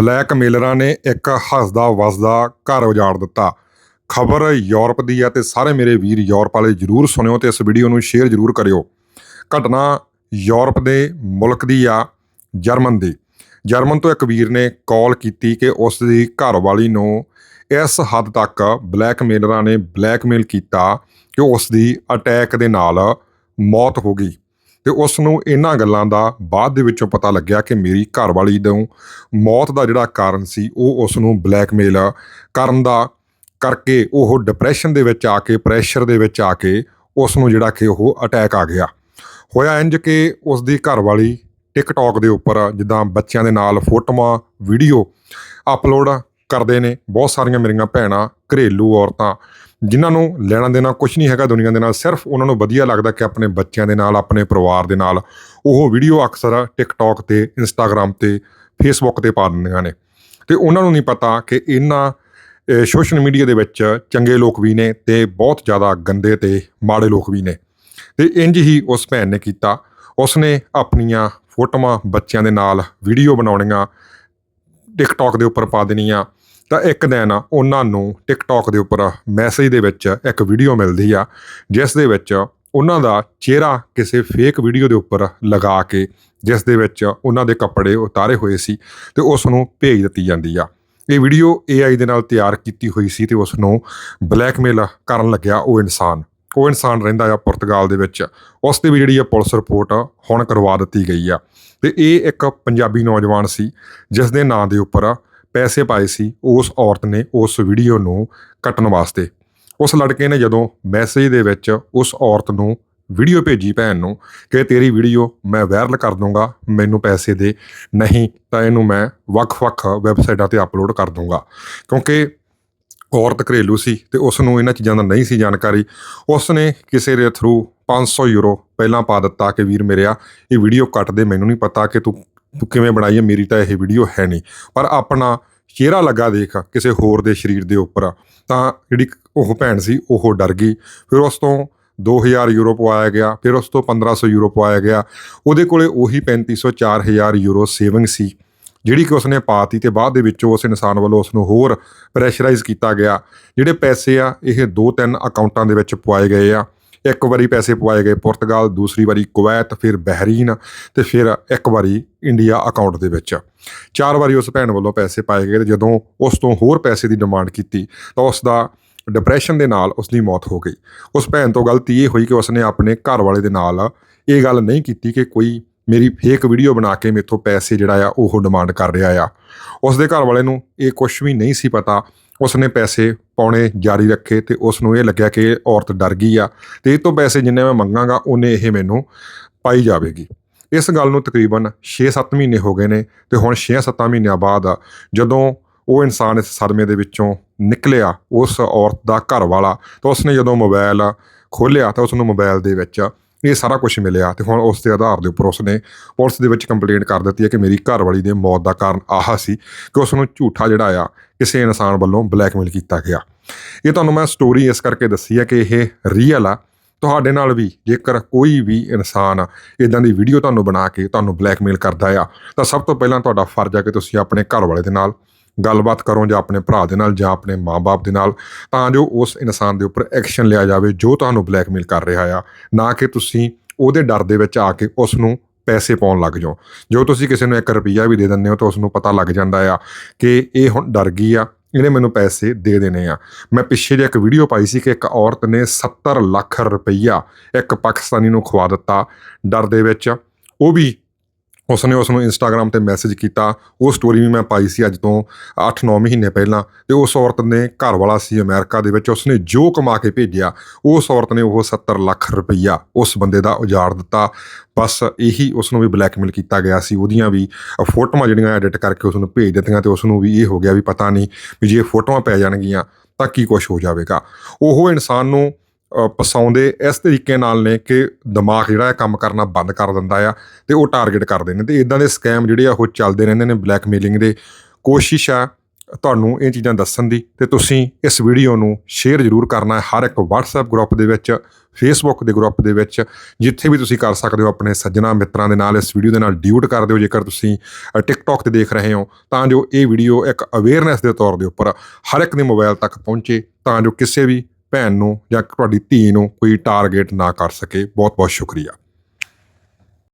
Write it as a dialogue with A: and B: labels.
A: ਬਲੈਕਮੇਲਰਾਂ ਨੇ ਇੱਕ ਹੱਸਦਾ ਵਸਦਾ ਘਰ ਉਜਾੜ ਦਿੱਤਾ। ਖਬਰ ਯੂਰਪ ਦੀ ਹੈ ਤੇ ਸਾਰੇ ਮੇਰੇ ਵੀਰ ਯੂਰਪ ਵਾਲੇ ਜਰੂਰ ਸੁਣਿਓ ਤੇ ਇਸ ਵੀਡੀਓ ਨੂੰ ਸ਼ੇਅਰ ਜਰੂਰ ਕਰਿਓ। ਘਟਨਾ ਯੂਰਪ ਦੇ ਮੁਲਕ ਦੀ ਆ, ਜਰਮਨ ਦੀ। ਜਰਮਨ ਤੋਂ ਇੱਕ ਵੀਰ ਨੇ ਕਾਲ ਕੀਤੀ ਕਿ ਉਸ ਦੀ ਘਰਵਾਲੀ ਨੂੰ ਇਸ ਹੱਦ ਤੱਕ ਬਲੈਕਮੇਲਰਾਂ ਨੇ ਬਲੈਕਮੇਲ ਕੀਤਾ ਕਿ ਉਸ ਦੀ ਅਟੈਕ ਦੇ ਨਾਲ ਮੌਤ ਹੋ ਗਈ। ਤੇ ਉਸ ਨੂੰ ਇਹਨਾਂ ਗੱਲਾਂ ਦਾ ਬਾਅਦ ਦੇ ਵਿੱਚੋਂ ਪਤਾ ਲੱਗਿਆ ਕਿ ਮੇਰੀ ਘਰਵਾਲੀ ਨੂੰ ਮੌਤ ਦਾ ਜਿਹੜਾ ਕਾਰਨ ਸੀ, ਉਹ ਉਸ ਨੂੰ ਬਲੈਕਮੇਲ ਕਰਨ ਦਾ ਕਰਕੇ ਉਹ ਡਿਪਰੈਸ਼ਨ ਦੇ ਵਿੱਚ ਆ ਕੇ ਪ੍ਰੈਸ਼ਰ ਦੇ ਵਿੱਚ ਆ ਕੇ ਉਸ ਨੂੰ ਜਿਹੜਾ ਕਿ ਉਹ ਅਟੈਕ ਆ ਗਿਆ। ਹੋਇਆ ਇੰਜ ਕਿ ਉਸ ਦੀ ਘਰਵਾਲੀ ਟਿਕਟੌਕ ਦੇ ਉੱਪਰ ਜਿੱਦਾਂ ਬੱਚਿਆਂ ਦੇ ਨਾਲ ਫੋਟੋਆਂ ਵੀਡੀਓ ਅਪਲੋਡ ਕਰਦੇ ਨੇ, ਬਹੁਤ ਸਾਰੀਆਂ ਮੇਰੀਆਂ ਭੈਣਾਂ, ਘਰੇਲੂ ਔਰਤਾਂ, ਜਿਨ੍ਹਾਂ ਨੂੰ ਲੈਣਾ ਦੇਣਾ ਕੁਝ ਨਹੀਂ ਹੈਗਾ ਦੁਨੀਆ ਦੇ ਨਾਲ, ਸਿਰਫ ਉਹਨਾਂ ਨੂੰ ਵਧੀਆ ਲੱਗਦਾ ਕਿ ਆਪਣੇ ਬੱਚਿਆਂ ਦੇ ਨਾਲ, ਆਪਣੇ ਪਰਿਵਾਰ ਦੇ ਨਾਲ ਉਹ ਵੀਡੀਓ ਅਕਸਰ ਟਿਕਟੌਕ ਤੇ ਇੰਸਟਾਗ੍ਰam ਤੇ ਫੇਸਬੁੱਕ ਤੇ ਪਾ ਦਿੰਦੀਆਂ ਨੇ। ਤੇ ਉਹਨਾਂ ਨੂੰ ਨਹੀਂ ਪਤਾ ਕਿ ਇਹਨਾਂ ਸੋਸ਼ਲ ਮੀਡੀਆ ਦੇ ਵਿੱਚ ਚੰਗੇ ਲੋਕ ਵੀ ਨੇ ਤੇ ਬਹੁਤ ਜ਼ਿਆਦਾ ਗੰਦੇ ਤੇ ਮਾੜੇ ਲੋਕ ਵੀ ਨੇ। ਤੇ ਇੰਜ ਹੀ ਉਸ ਭੈਣ ਨੇ ਕੀਤਾ। ਉਸਨੇ ਆਪਣੀਆਂ ਫੋਟੋਆਂ ਬੱਚਿਆਂ ਦੇ ਨਾਲ ਵੀਡੀਓ ਬਣਾਉਣੀਆਂ ਟਿਕਟੌਕ ਦੇ ਉੱਪਰ ਪਾ ਦੇਣੀਆਂ। ਤਾਂ ਇੱਕ ਦਿਨ ਉਹਨਾਂ ਨੂੰ ਟਿਕਟੌਕ ਦੇ ਉੱਪਰ ਮੈਸੇਜ ਦੇ ਵਿੱਚ ਇੱਕ ਵੀਡੀਓ ਮਿਲਦੀ ਆ, ਜਿਸ ਦੇ ਵਿੱਚ ਉਹਨਾਂ ਦਾ ਚਿਹਰਾ ਕਿਸੇ ਫੇਕ ਵੀਡੀਓ ਦੇ ਉੱਪਰ ਲਗਾ ਕੇ ਜਿਸ ਦੇ ਵਿੱਚ ਉਹਨਾਂ ਦੇ ਕੱਪੜੇ ਉਤਾਰੇ ਹੋਏ ਸੀ ਤੇ ਉਸ ਨੂੰ ਭੇਜ ਦਿੱਤੀ ਜਾਂਦੀ ਆ। ਇਹ ਵੀਡੀਓ AI ਦੇ ਨਾਲ ਤਿਆਰ ਕੀਤੀ ਹੋਈ ਸੀ ਤੇ ਉਸ ਨੂੰ ਬਲੈਕਮੇਲ ਕਰਨ ਲੱਗਿਆ ਉਹ ਇਨਸਾਨ। ਉਹ ਇਨਸਾਨ ਰਹਿੰਦਾ ਆ ਪੁਰਤਗਾਲ ਦੇ ਵਿੱਚ। ਉਸ ਤੇ ਵੀ ਜਿਹੜੀ ਆ ਪੁਲਿਸ ਰਿਪੋਰਟ ਹੁਣ ਕਰਵਾ ਦਿੱਤੀ ਗਈ ਆ। ਤੇ ਇਹ ਇੱਕ ਪੰਜਾਬੀ ਨੌਜਵਾਨ ਸੀ ਜਿਸ ਦੇ ਨਾਂ ਦੇ ਉੱਪਰ ਪੈਸੇ ਪਾਏ ਸੀ ਉਸ ਔਰਤ ਨੇ ਉਸ ਵੀਡੀਓ ਨੂੰ ਕੱਟਣ ਵਾਸਤੇ। ਉਸ ਲੜਕੇ ਨੇ ਜਦੋਂ ਮੈਸੇਜ ਦੇ ਵਿੱਚ ਉਸ ਔਰਤ ਨੂੰ ਵੀਡੀਓ ਭੇਜੀ ਭੈਣ ਨੂੰ ਕਿ ਤੇਰੀ ਵੀਡੀਓ ਮੈਂ ਵਾਇਰਲ ਕਰ ਦੂੰਗਾ, ਮੈਨੂੰ ਪੈਸੇ ਦੇ, ਨਹੀਂ ਤਾਂ ਇਹਨੂੰ ਮੈਂ ਵੱਖ-ਵੱਖ ਵੈਬਸਾਈਟਾਂ ਤੇ ਅਪਲੋਡ ਕਰ ਦੂੰਗਾ। ਕਿਉਂਕਿ ਔਰਤ ਘਰੇਲੂ ਸੀ ਤੇ ਉਸ ਨੂੰ ਇਹਨਾਂ ਚੀਜ਼ਾਂ ਦਾ ਨਹੀਂ ਸੀ ਜਾਣਕਾਰੀ। ਉਸ ਨੇ ਕਿਸੇ ਦੇ ਥਰੂ 500 ਯੂਰੋ ਪਹਿਲਾਂ ਪਾ ਦਿੱਤਾ ਕਿ ਵੀਰ ਮੇਰਿਆ ਇਹ ਵੀਡੀਓ ਕੱਟ ਦੇ, ਮੈਨੂੰ ਨਹੀਂ ਪਤਾ ਕਿ ਤੂੰ ਤੂੰ ਕਿਵੇਂ ਬਣਾਈ ਹੈ, ਮੇਰੀ ਤਾਂ ਇਹ ਵੀਡੀਓ ਹੈ ਨਹੀਂ। ਪਰ ਆਪਣਾ ਚਿਹਰਾ ਲੱਗਾ ਦੇਖ ਕਿਸੇ ਹੋਰ ਦੇ ਸਰੀਰ ਦੇ ਉੱਪਰ। ਤਾਂ ਜਿਹੜੀ ਉਹ ਭੈਣ ਸੀ, ਉਹ ਡਰ ਗਈ। ਫਿਰ ਉਸ ਤੋਂ 2000 ਯੂਰੋ ਪਵਾਇਆ ਗਿਆ, ਫਿਰ ਉਸ ਤੋਂ 1500 ਯੂਰੋ ਪਵਾਇਆ ਗਿਆ। ਉਹਦੇ ਕੋਲੇ ਉਹੀ 3500 4000 ਯੂਰੋ ਸੇਵਿੰਗ ਸੀ, ਜਿਹੜੀ ਕਿ ਉਸਨੇ ਪਾਤੀ ਤੇ ਬਾਅਦ ਦੇ ਵਿੱਚ ਉਸ ਇਨਸਾਨ ਵੱਲੋਂ ਉਸ ਨੂੰ ਹੋਰ ਪ੍ਰੈਸ਼ਰਾਈਜ਼ ਕੀਤਾ ਗਿਆ, ਜਿਹੜੇ ਪੈਸੇ ਆ, ਇਹ ਦੋ ਤਿੰਨ ਅਕਾਊਂਟਾਂ ਦੇ ਵਿੱਚ ਪਵਾਏ ਗਏ ਆ। ਇੱਕ ਵਾਰੀ ਪੈਸੇ ਪਵਾਏ ਗਏ ਪੁਰਤਗਾਲ, ਦੂਸਰੀ ਵਾਰੀ ਕੁਵੈਤ, ਫਿਰ ਬਹਿਰੀਨ ਤੇ ਫਿਰ ਇੱਕ ਵਾਰੀ ਇੰਡੀਆ ਅਕਾਊਂਟ ਦੇ ਵਿੱਚ। ਚਾਰ ਵਾਰੀ ਉਸ ਭੈਣ ਵੱਲੋਂ ਪੈਸੇ ਪਾਏ ਗਏ ਤੇ ਜਦੋਂ ਉਸ ਤੋਂ ਹੋਰ ਪੈਸੇ ਦੀ ਡਿਮਾਂਡ ਕੀਤੀ ਤਾਂ ਉਸ ਦਾ ਡਿਪਰੈਸ਼ਨ ਦੇ ਨਾਲ ਉਸ ਦੀ ਮੌਤ ਹੋ ਗਈ। ਉਸ ਭੈਣ ਤੋਂ ਗਲਤੀ ਇਹ ਹੋਈ ਕਿ ਉਸ ਨੇ ਆਪਣੇ ਘਰ ਵਾਲੇ ਦੇ ਨਾਲ ਇਹ ਗੱਲ ਨਹੀਂ ਕੀਤੀ ਕਿ ਕੋਈ ਮੇਰੀ ਫੇਕ ਵੀਡੀਓ ਬਣਾ ਕੇ ਮੇਥੋਂ ਪੈਸੇ ਜਿਹੜਾ ਆ ਉਹ ਡਿਮਾਂਡ ਕਰ ਰਿਹਾ ਆ। ਉਸ ਦੇ ਘਰ ਵਾਲੇ ਨੂੰ ਇਹ ਕੁਝ ਵੀ ਨਹੀਂ ਸੀ ਪਤਾ ਉਸਨੇ ਪੈਸੇ ਪਾਉਣੇ ਜਾਰੀ ਰੱਖੇ ਤੇ ਉਸ ਨੂੰ ਇਹ ਲੱਗਿਆ ਕਿ ਇਹ ਔਰਤ ਡਰ ਗਈ ਆ ਤੇ ਇਹ ਤੋਂ ਪੈਸੇ ਜਿੰਨੇ ਮੈਂ ਮੰਗਾਂਗਾ, ਉਹਨੇ ਇਹ ਮੈਨੂੰ ਪਾਈ ਜਾਵੇਗੀ। ਇਸ ਗੱਲ ਨੂੰ ਤਕਰੀਬਨ 6-7 ਮਹੀਨੇ ਹੋ ਗਏ ਨੇ ਤੇ ਹੁਣ 6-7 ਮਹੀਨਿਆਂ ਬਾਅਦ ਜਦੋਂ ਉਹ ਇਨਸਾਨ ਇਸ ਸਦਮੇ ਦੇ ਵਿੱਚੋਂ ਨਿਕਲਿਆ, ਉਸ ਔਰਤ ਦਾ ਘਰ ਵਾਲਾ ਤਾਂ ਉਸਨੇ ਜਦੋਂ ਮੋਬਾਈਲ ਖੋਲ੍ਹਿਆ ਤਾਂ ਉਸ ਨੂੰ ਮੋਬਾਈਲ ਦੇ ਵਿੱਚ ਇਹ ਸਾਰਾ ਕੁਝ ਮਿਲਿਆ ਤੇ ਹੁਣ ਉਸ ਦੇ ਆਧਾਰ ਦੇ ਉੱਪਰ ਉਸਨੇ ਪੁਲਿਸ ਦੇ ਵਿੱਚ ਕੰਪਲੇਂਟ ਕਰ ਦਿੱਤੀ ਹੈ ਕਿ ਮੇਰੀ ਘਰਵਾਲੀ ਦੇ ਮੌਤ ਦਾ ਕਾਰਨ ਆਹ ਸੀ ਕਿ ਉਸ ਨੂੰ ਝੂਠਾ ਜਿਹੜਾ ਆ ਕਿਸੇ ਇਨਸਾਨ ਵੱਲੋਂ ਬਲੈਕਮੇਲ ਕੀਤਾ ਗਿਆ। ਇਹ ਤੁਹਾਨੂੰ ਮੈਂ ਸਟੋਰੀ ਇਸ ਕਰਕੇ ਦੱਸੀ ਹੈ ਕਿ ਇਹ ਰੀਅਲ ਆ। ਤੁਹਾਡੇ ਨਾਲ ਵੀ ਜੇਕਰ ਕੋਈ ਵੀ ਇਨਸਾਨ ਇਦਾਂ ਦੀ ਵੀਡੀਓ ਤੁਹਾਨੂੰ ਬਣਾ ਕੇ ਤੁਹਾਨੂੰ ਬਲੈਕਮੇਲ ਕਰਦਾ ਆ, ਤਾਂ ਸਭ ਤੋਂ ਪਹਿਲਾਂ ਤੁਹਾਡਾ ਫਰਜ਼ ਆ ਕਿ ਤੁਸੀਂ ਆਪਣੇ ਘਰ ਵਾਲੇ ਦੇ ਨਾਲ ਗੱਲਬਾਤ ਕਰੋ ਜਾਂ ਆਪਣੇ ਭਰਾ ਦੇ ਨਾਲ ਜਾਂ ਆਪਣੇ ਮਾਪੇ ਦੇ ਨਾਲ, ਤਾਂ ਜੋ ਉਸ ਇਨਸਾਨ ਦੇ ਉੱਪਰ ਐਕਸ਼ਨ ਲਿਆ ਜਾਵੇ ਜੋ ਤੁਹਾਨੂੰ ਬਲੈਕਮੇਲ ਕਰ ਰਿਹਾ ਆ, ਨਾ ਕਿ ਤੁਸੀਂ ਉਹਦੇ ਡਰ ਦੇ ਵਿੱਚ ਆ ਕੇ ਉਸ ਨੂੰ ਪੈਸੇ ਪਾਉਣ ਲੱਗ ਜਾਓ। ਜੋ ਤੁਸੀਂ ਕਿਸੇ ਨੂੰ 1 ਰੁਪਿਆ ਵੀ ਦੇ ਦਿੰਦੇ ਹੋ ਤਾਂ ਉਸ ਨੂੰ ਪਤਾ ਲੱਗ ਜਾਂਦਾ ਆ ਕਿ ਇਹ ਹੁਣ ਡਰ ਗਈ ਆ, ਇਹਨੇ ਮੈਨੂੰ ਪੈਸੇ ਦੇ ਦੇਣੇ ਆ। ਮੈਂ ਪਿੱਛੇ ਜੇ ਇੱਕ ਵੀਡੀਓ ਪਾਈ ਸੀ ਕਿ ਇੱਕ ਔਰਤ ਨੇ 70 ਲੱਖ ਰੁਪਈਆ ਇੱਕ ਪਾਕਿਸਤਾਨੀ ਨੂੰ ਖਵਾ ਦਿੱਤਾ ਡਰ ਦੇ ਵਿੱਚ। ਉਹ ਵੀ ਉਸਨੇ ਉਸ ਨੂੰ ਇੰਸਟਾਗ੍ਰam ਤੇ ਮੈਸੇਜ ਕੀਤਾ। ਉਹ ਸਟੋਰੀ ਵੀ ਮੈਂ ਪਾਈ ਸੀ ਅੱਜ ਤੋਂ 8-9 ਮਹੀਨੇ ਪਹਿਲਾਂ ਤੇ ਉਸ ਔਰਤ ਨੇ ਘਰ ਵਾਲਾ ਸੀ ਅਮਰੀਕਾ ਦੇ ਵਿੱਚ। ਉਸਨੇ ਜੋ ਕਮਾ ਕੇ ਭੇਜਿਆ, ਉਸ ਔਰਤ ਨੇ ਉਹ 70 ਲੱਖ ਰੁਪਈਆ ਉਸ ਬੰਦੇ ਦਾ ਉਜਾੜ ਦਿੱਤਾ। ਬਸ ਇਹੀ ਉਸ ਨੂੰ ਵੀ ਬਲੈਕਮੇਲ ਕੀਤਾ ਗਿਆ ਸੀ। ਉਹਦੀਆਂ ਵੀ ਫੋਟੋਆਂ ਜਿਹੜੀਆਂ ਐਡਿਟ ਕਰਕੇ ਉਸ ਨੂੰ ਭੇਜ ਦਿੱਤੀਆਂ ਤੇ ਉਸ ਨੂੰ ਵੀ ਇਹ ਹੋ ਗਿਆ ਵੀ ਪਤਾ ਨਹੀਂ ਵੀ ਜੇ ਫੋਟੋਆਂ ਪੈ ਜਾਣਗੀਆਂ ਤਾਂ ਕੀ ਕੁਝ ਹੋ ਜਾਵੇਗਾ। ਉਹ ਇਨਸਾਨ ਨੂੰ ਪਸਾਉਂਦੇ ਇਸ ਤਰੀਕੇ ਨਾਲ ਨੇ ਕਿ ਦਿਮਾਗ ਜਿਹੜਾ ਹੈ ਕੰਮ ਕਰਨਾ ਬੰਦ ਕਰ ਦਿੰਦਾ ਆ ਤੇ ਉਹ ਟਾਰਗੇਟ ਕਰਦੇ ਨੇ ਤੇ ਇਦਾਂ ਦੇ ਸਕੈਮ ਜਿਹੜੇ ਆ ਉਹ ਚੱਲਦੇ ਰਹਿੰਦੇ ਨੇ ਬਲੈਕਮੇਲਿੰਗ ਦੇ। ਕੋਸ਼ਿਸ਼ ਆ ਤੁਹਾਨੂੰ ਇਹ ਚੀਜ਼ਾਂ ਦੱਸਣ ਦੀ ਤੇ ਤੁਸੀਂ ਇਸ ਵੀਡੀਓ ਨੂੰ ਸ਼ੇਅਰ ਜ਼ਰੂਰ ਕਰਨਾ ਹੈ ਹਰ ਇੱਕ WhatsApp ਗਰੁੱਪ ਦੇ ਵਿੱਚ Facebook ਦੇ ਗਰੁੱਪ ਦੇ ਵਿੱਚ ਜਿੱਥੇ ਵੀ ਤੁਸੀਂ ਕਰ ਸਕਦੇ ਹੋ ਆਪਣੇ ਸੱਜਣਾ ਮਿੱਤਰਾਂ ਦੇ ਨਾਲ ਇਸ ਵੀਡੀਓ ਦੇ ਨਾਲ ਡਿਊਟ ਕਰ ਦਿਓ। ਜੇਕਰ ਤੁਸੀਂ ਅ, TikTok ਤੇ ਦੇਖ ਰਹੇ ਹੋ ਤਾਂ ਜੋ ਇਹ ਵੀਡੀਓ ਇੱਕ ਅਵੇਅਰਨੈਸ ਦੇ ਤੌਰ ਦੇ ਉੱਪਰ ਹਰ ਇੱਕ ਦੇ ਮੋਬਾਈਲ ਤੱਕ ਪਹੁੰਚੇ ਤਾਂ ਜੋ ਕਿਸੇ ਵੀ ਭੈਣ ਨੂੰ ਜਾਂ ਤੁਹਾਡੀ ਧੀ ਨੂੰ ਕੋਈ ਟਾਰਗੇਟ ਨਾ ਕਰ ਸਕੇ। ਬਹੁਤ ਬਹੁਤ ਸ਼ੁਕਰੀਆ।